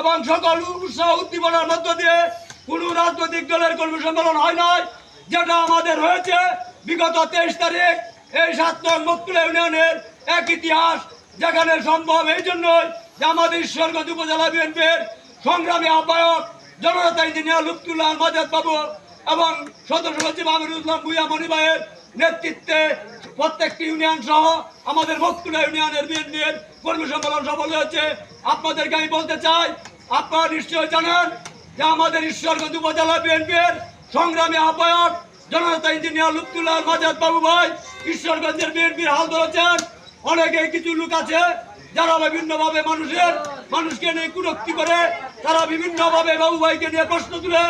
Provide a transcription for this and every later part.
এবং সকল উৎসাহ উদ্দীপনার মধ্য দিয়ে কোনো রাজনৈতিক দলের কর্মী সম্মেলন হয় নাই, যেটা আমাদের হয়েছে বিগত তেইশ তারিখ এই সাত নং ইউনিয়নের এক ইতিহাস, যেখানে সম্ভব এই জন্যই যে আমাদের ঈশ্বরগঞ্জ উপজেলা বিএনপির সংগ্রামী আহ্বায়ক জননেতা ইঞ্জিনিয়ার লুৎফুল্লাহ মাজাদ বাবু এবং সদস্য সচিব আমিরুল ইসলাম ভুইয়া মণিবাইয়ের নেতৃত্বে প্রত্যেকটি ইউনিয়ন সহ আমাদের মকুলা ইউনিয়নের বিএনপির কর্মী সম্মেলন সফল হয়েছে। আপনাদেরকে আমি বলতে চাই, আপনারা নিশ্চয়ই জানেন যে আমাদের ঈশ্বরগঞ্জ উপজেলা বিএনপির সংগ্রামী আহ্বায়ক জনতা ইঞ্জিনিয়ার লুৎফুল্লাহ মাজাদ বাবু ভাই ঈশ্বরগঞ্জের বিএনপির হাল ধরেছেন। অনেকে কিছু লোক আছে যারা বিভিন্নভাবে মানুষের, মানুষকে নিয়ে কুরক্তি করে, তারা বিভিন্নভাবে বাবু ভাইকে নিয়ে প্রশ্ন তুলে,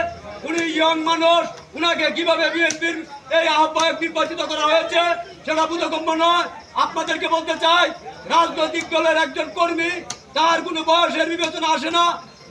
উনি ইয়ং মানুষ, উনাকে কীভাবে বিএনপির এই আহ্বায়ক নির্বাচিত করা হয়েছে, সেটা বোধগম্য নয়। আপনাদেরকে বলতে চাই, রাজনৈতিক দলের একজন কর্মী, তার কোনো বয়সের বিবেচনা আসে না।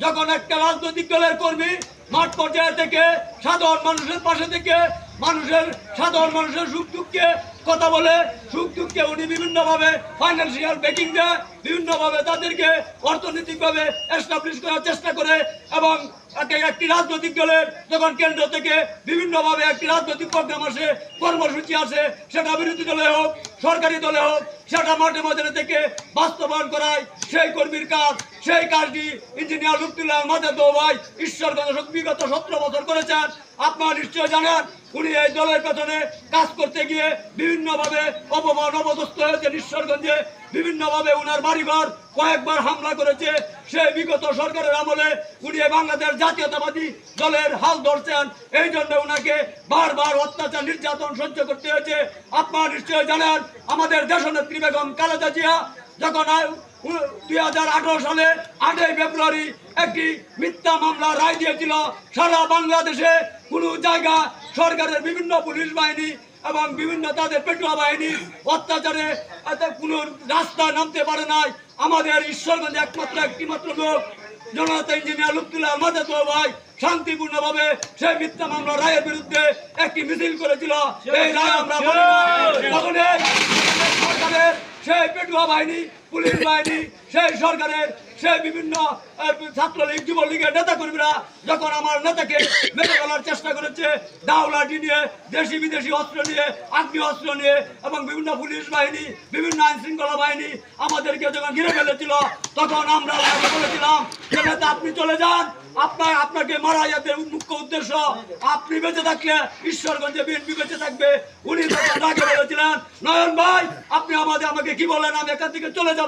যখন একটা রাজনৈতিক দলের কর্মী মাঠ পর্যায়ে থেকে সাধারণ মানুষের পাশে থেকে মানুষের সাধারণ মানুষের সুখ দুঃখে কথা বলে, সুখ দুঃখে উনি বিভিন্নভাবে ফাইন্যান্সিয়াল ব্যাকিং দেয়, বিভিন্নভাবে তাদেরকে অর্থনৈতিকভাবে এস্টাবলিশ করার চেষ্টা করে এবং একে- একটি রাজনৈতিক দলের যখন কেন্দ্র থেকে বিভিন্নভাবে একটি রাজনৈতিক প্রোগ্রাম আসে, কর্মসূচি আসে, সেটা বিরোধী দলে হোক, সরকারি দলে হোক, সেটা মাঠে ময়দানে থেকে বাস্তবায়ন করায়, সেই কর্মীর কাজ, সেই কাজটি ইঞ্জিনিয়ার লুপ্তুল্লাহ মাজাদ ভাই ঈশ্বরগঞ্জ বিগত সতেরো বছর করেছেন। আপনারা নিশ্চয় জানেন, উনি এই দলের পেছনে কাজ করতে গিয়ে বিভিন্নভাবে অপমান, অপদস্থ হয়েছে ঈশ্বরগঞ্জে বিভিন্নভাবে উনার বাড়িঘর কয়েকবার হামলা করেছে। সেই বিগত সরকারের আমলে উনি বাংলাদেশ জাতীয়তাবাদী দলের হাল ধরছেন। এই জন্য উনাকে বারবার অত্যাচার, নির্যাতন সহ্য করতে হয়েছে। আপনারা নিশ্চয় জানেন, আমাদের দেশনেত্রী বেগম কালেদা জিয়া, যখন দুই হাজার আঠারো সালে আটই ফেব্রুয়ারি একটি মিথ্যা মামলা রায় দিয়েছিল। সারা বাংলাদেশে কোনো জায়গা সরকারের বিভিন্ন পুলিশ বাহিনী এবং বিভিন্ন তাদের পেটুয়া বাহিনী অত্যাচারে কোনো রাস্তায় নামতে পারে নাই। আমাদের ঈশ্বরগঞ্জে একমাত্র একটি মাত্র লোক জনতা ইঞ্জিনিয়ার লুপ্তুল্লাহ মাজাদ ভাই, শান্তিপূর্ণভাবে সেই মিথ্যা মামলা রায়ের বিরুদ্ধে একটি মিছিল করেছিল। এই রায় আমরা সেই পেটুয়া বাহিনী পুলিশ বাহিনী, সেই সরকারের, সেই বিভিন্ন ছাত্রলীগ, যুবলীগের নেতা কর্মীরা যখন আমার নেতাকে মেরে ফেলার চেষ্টা করেছে দাওলাটি নিয়ে দেশি বিদেশি অস্ত্র নিয়ে আগ্নি অস্ত্র নিয়ে, এবং বিভিন্ন পুলিশ বাহিনী, বিভিন্ন আইন শৃঙ্খলা বাহিনী আমাদেরকে যখন ঘিরে ফেলেছিল, তখন আমরা ওনাকে বলেছিলাম যে নেতা, আপনি চলে যান। আপনার, আপনাকে মারা যাতে মুখ্য উদ্দেশ্য, আপনি বেঁচে থাকলে ঈশ্বরগঞ্জে বিএনপি বেঁচে থাকবে। উনি তখন আগে বলেছিলেন, নয়ন ভাই, আপনি আমাদের, আমাকে কি বলেন? আমি এখান থেকে চলে যাব।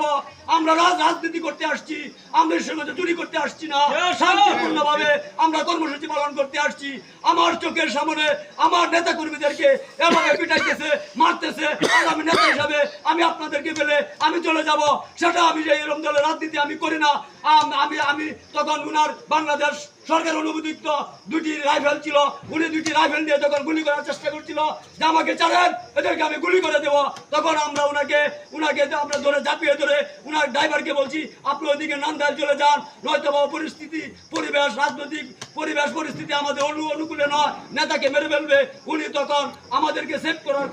আমরা রাজ রাজনীতি করতে আসছি। আমরা ঈশ্বরগঞ্জে চুরি করতে আসছি না। শান্তিপূর্ণভাবে আমরা কর্মসূচি পালন করতে আসছি। আমার চোখের সামনে আমার নেতা কর্মীদেরকে এভাবে পিটাইতেছে মারতেছে। আর আমি নেতা হিসাবে আমি আপনাদেরকে পেলে আমি চলে যাব। সেটা আমি যে এরকম দলের রাজনীতি আমি করি না। আমি আমি তখন উনার বাংলাদেশ সরকার অনুমোদিত দুটি রাইফেল ছিল, উনি দুটি রাইফেল দিয়ে যখন গুলি করার চেষ্টা করছিল, যে আমাকে ছাড়েন, এদেরকে আমি গুলি করে দেবো। তখন আমরা উনাকে উনাকে আমরা ধরে ঝাঁপিয়ে ধরে উনার ড্রাইভারকে বলছি, আপনি ওইদিকে নান্দায় চলে যান নয়তো বা পরিস্থিতি, পরিবেশ, রাজনৈতিক পরিবেশ পরিস্থিতি আমাদের অনু, অনুকূলে নয়, নেতাকে মেরে ফেলবে। উনি তখন আমাদেরকে সেভ করার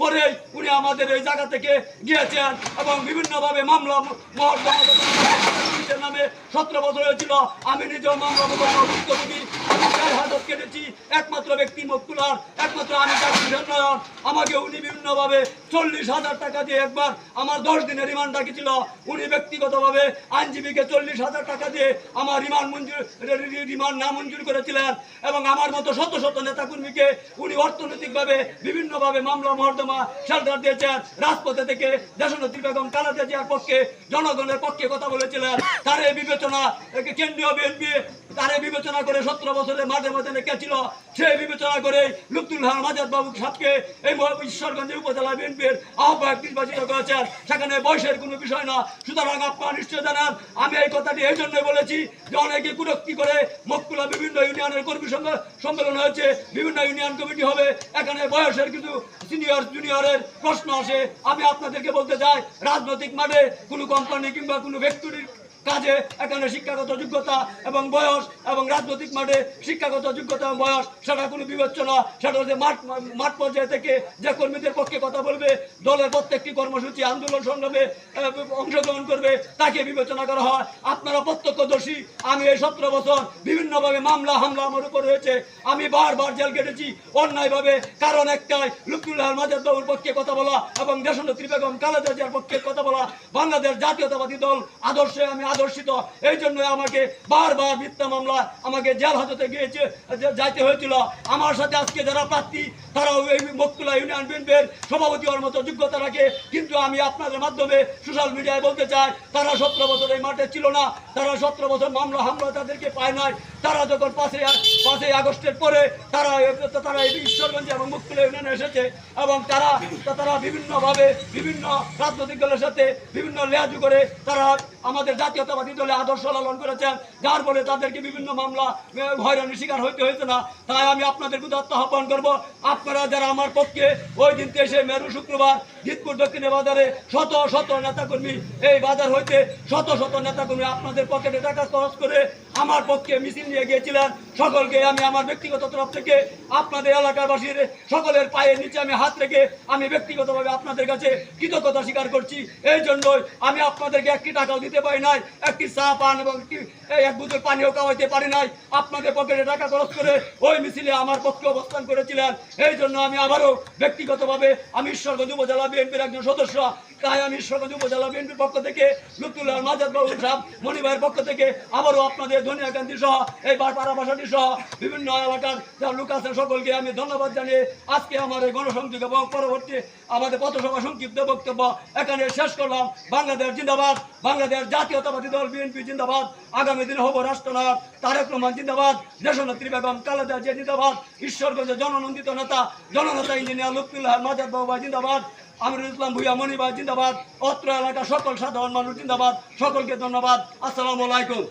পরে উনি আমাদের এই জায়গা থেকে গিয়েছেন এবং বিভিন্নভাবে মামলা মহর্দমাদের নামে সতেরো বছর হয়েছিল, আমি নিজেও মামলা কেটেছি একমাত্র ব্যক্তি মকুলার একমাত্র আমি নয়ন আমাকে উনি বিভিন্নভাবে চল্লিশ হাজার টাকা দিয়ে একবার আমার দশ দিনের রিমান্ড রাখেছিল উনি ব্যক্তিগতভাবে আইনজীবীকে চল্লিশ হাজার টাকা দিয়ে আমার রিমান্ড মঞ্জুর রিমান্ড না মঞ্জুর করেছিলেন এবং আমার মতো শত শত নেতাকর্মীকে উনি অর্থনৈতিকভাবে বিভিন্নভাবে মামলা মহর্দমা শেল্টার দিয়েছেন। রাজপথে থেকে দেশনেত্রী বেগম কালাদা জিয়ার পক্ষে, জনগণের পক্ষে কথা বলেছিলেন। তার বিবেচনা কেন্দ্রীয় বিএনপি, তারে বিবেচনা করে সতেরো বছরের মাঝে মাঝে কে ছিল সেই বিবেচনা করে লুপ্তুল মাজাদ বাবু সাহেবকে এই ঈশ্বরগঞ্জের উপজেলা বিএনপির আহ্বায়ক নির্বাচিত করেছেন। সেখানে বয়সের কোনো বিষয় না। সুতরাং আপনারা নিশ্চয় জানান, আমি এই কথাটি এই জন্যই বলেছি যে অনেকে কুরক্তি করে মকুলা বিভিন্ন ইউনিয়নের কর্মী সঙ্গে সম্মেলন হয়েছে, বিভিন্ন ইউনিয়ন কমিটি হবে, এখানে বয়সের কিছু সিনিয়র, জুনিয়রের প্রশ্ন আসে। আমি আপনাদেরকে বলতে চাই, রাজনৈতিক মাঠে কোনো কোম্পানি কিংবা কোনো ব্যক্তির কাজে, এখানে শিক্ষাগত যোগ্যতা এবং বয়স এবং রাজনৈতিক মাঠে শিক্ষাগত যোগ্যতা এবং বয়স, সেটা কোনো বিবেচনা সেটা হচ্ছে মাঠ মাঠ পর্যায়ে থেকে যে কর্মীদের পক্ষে কথা বলবে, দলের প্রত্যেকটি কর্মসূচি আন্দোলন সংগ্রামে অংশগ্রহণ করবে, তাকে বিবেচনা করা হয়। আপনারা প্রত্যক্ষদর্শী, আমি এই সতেরো বছর বিভিন্নভাবে মামলা, হামলা আমার উপর হয়েছে। আমি বারবার জেল কেটেছি অন্যায়ভাবে, কারণ একটাই লুকুল্লাহ মাজার বাবুর পক্ষে কথা বলা এবং দেশনেত্রী বেগম খালেদা জিয়ার পক্ষে কথা বলা। বাংলাদেশ জাতীয়তাবাদী দল, আদর্শে আমি আদর্শিত। এই জন্য আমাকে বারবার মিথ্যা মামলা আমাকে জেল হাজতে গিয়েছে যাইতে হয়েছিল। আমার সাথে আজকে যারা প্রার্থী, তারাও এই মকুলা ইউনিয়ন বিএনপির সভাপতি হওয়ার মতো যোগ্যতা রাখে। কিন্তু আমি আপনাদের মাধ্যমে সোশ্যাল মিডিয়ায় বলতে চাই, তারা সতেরো বছর এই মাঠে ছিল না। তারা সতেরো বছর মামলা হামলা তাদেরকে পায় নাই। তারা যখন পাঁচই পাঁচই আগস্টের পরে তারা তারা এই ঈশ্বরগঞ্জ এবং মুকুলা ইউনিয়নে এসেছে এবং তারা তারা বিভিন্নভাবে বিভিন্ন রাজনৈতিক দলের সাথে বিভিন্ন লেয়াজু করে তারা আমাদের জাতীয়তাবাদী দলে আদর্শ লালন করেছেন। যার ফলে তাদেরকে বিভিন্ন মামলা হয়রানির শিকার হইতে হয়েছে না। তাই আমি আপনাদের উদাত্ত আহ্বান করব, আপনারা যারা আমার পক্ষে ওই দিন এসে মেরু শুক্রবার জিতপুর দক্ষিণে বাজারে শত শত নেতাকর্মী, এই বাজার হইতে শত শত নেতাকর্মী আপনাদের পকেটে টাকা খরচ করে আমার পক্ষে মিছিল নিয়ে গিয়েছিলেন। সকলকে আমি আমার ব্যক্তিগত তরফ থেকে, আপনাদের এলাকাবাসীর সকলের পায়ের নিচে আমি হাত রেখে আমি ব্যক্তিগতভাবে আপনাদের কাছে কৃতজ্ঞতা স্বীকার করছি। এই জন্যই আমি আপনাদেরকে একটি টাকাও দিতে পারি নাই। একটি চা পান এবং একটি এক বোতল পানিও খাওয়াইতে পারি নাই? আপনাদের পকেটে টাকা খরচ করে ওই মিছিলে আমার পক্ষে অবস্থান করেছিলেন। এই জন্য আমি আবারও ব্যক্তিগতভাবে আমি ঈশ্বরগঞ্জ উপজেলা বিএনপির একজন সদস্য। তাই আমি ঈশ্বরগঞ্জ উপজেলা বিএনপির পক্ষ থেকে লুতুল্লাহ মাজাদ বাবু সাহেব মনিভাইয়ের পক্ষ থেকে আবারও আপনাদের ধনিয়া গান্ধী সহ, এই পাড়া বাসাটি সহ বিভিন্ন এলাকার যা লোক আছেন সকলকে আমি ধন্যবাদ জানিয়ে আজকে আমার এই গণসংযোগ এবং পরবর্তী আমাদের পথসভা সংক্ষিপ্ত বক্তব্য এখানে শেষ করলাম। বাংলাদেশ জিন্দাবাদ, বাংলাদেশ জাতীয়তাবাদী দল, বিএনপি জিন্দাবাদ, আগামী দিনে হব রাষ্ট্রনায়ক তারেক রহমান জিন্দাবাদ দেশনেত্রী বেগম কালেদা জিয়া জিন্দাবাদ ঈশ্বরগঞ্জের জননন্দিত নেতা, জননেতা ইঞ্জিনিয়ার লুৎফুল্লাহ মাজাদ বাবা জিন্দাবাদ, আমিরুল ইসলাম ভুইয়া মনিবাদ জিন্দাবাদ, অত্র এলাকার সকল সাধারণ মানুষ জিন্দাবাদ, সকলকে ধন্যবাদ, আসসালামু আলাইকুম।